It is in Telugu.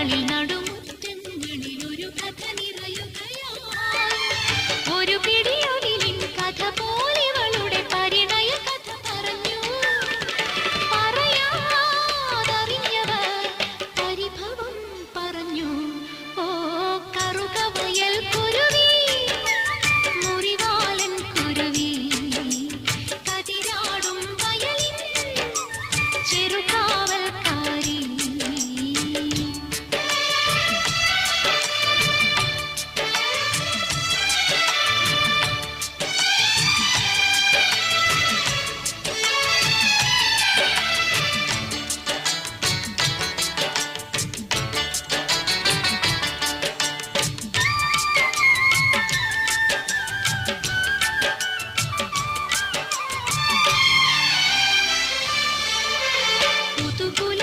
கடலில் நடு బతుకుల